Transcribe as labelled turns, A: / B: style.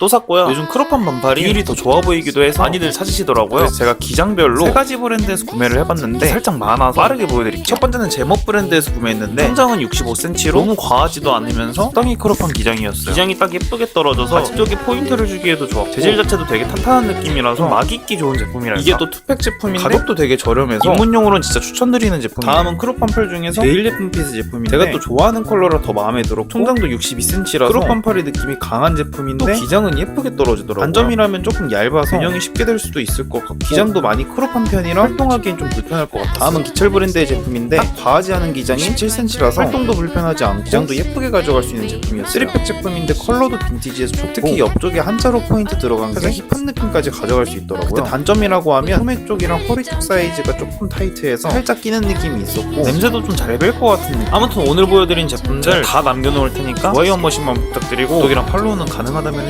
A: 또 샀고요. 요즘 크롭한 반팔이 비율이 더 좋아 보이기도 해서 많이들 찾으시더라고요. 그래서 제가 기장별로 세 가지 브랜드에서 구매를 해봤는데 살짝 많아서 빠르게 보여드릴게요. 첫 번째는 제목 브랜드에서 구매했는데 선장은 65cm로 너무 과하지도 않으면서 적당히 크롭한 기장이었어요. 기장이 딱 예쁘게 떨어져서 바지 쪽에 포인트를 주기에도 좋았고 재질 자체도 되게 탄탄한 느낌이라서 좀막 입기 좋은 제품이랄까. 이게 또 투팩 제품인데 가격도 되게 저렴해서 입문용으로는 진짜 추천드리는 제품이에요. 다음은 크롭 반팔 중에서 제일 예쁜 피스 제품인데 제가 또 좋아하는 컬러라 더 마음에 들었고 통장도 62cm라서 크롭 반팔의 느낌이 강한 제품인데 또 기장은 예쁘게 떨어지더라고요. 단점이라면 조금 얇아서 변형이 쉽게 될 수도 있을 것 같고 기장도 많이 크롭한 편이라 활동하기엔 좀 불편할 것 같아요. 다음은 기철 브랜드의 제품인데 딱 과하지 않은 기장이 17cm라서 활동도 불편하지 않고 기장도 예쁘게 가져갈 수 있는 제품이었어요. 3팩 제품인데 컬러도 빈티지에서 좋고 특히 옆쪽에 한자로 포인트 들어간 게 힙한 느낌까지 가져갈 수 있더라고요. 근데 단점이라고 하면 소매 쪽이랑 허리 쪽 사이즈가 조금 타이트해서 살짝 끼는 느낌이 있었고 냄새도 좀잘뺄것 같은 느낌. 아무튼 오늘 보여드린 제품들 다 남겨놓을 테니까 좋아요 한 번씩만 부탁드리고 구독이랑 팔로우는 가능하다면 해주세요.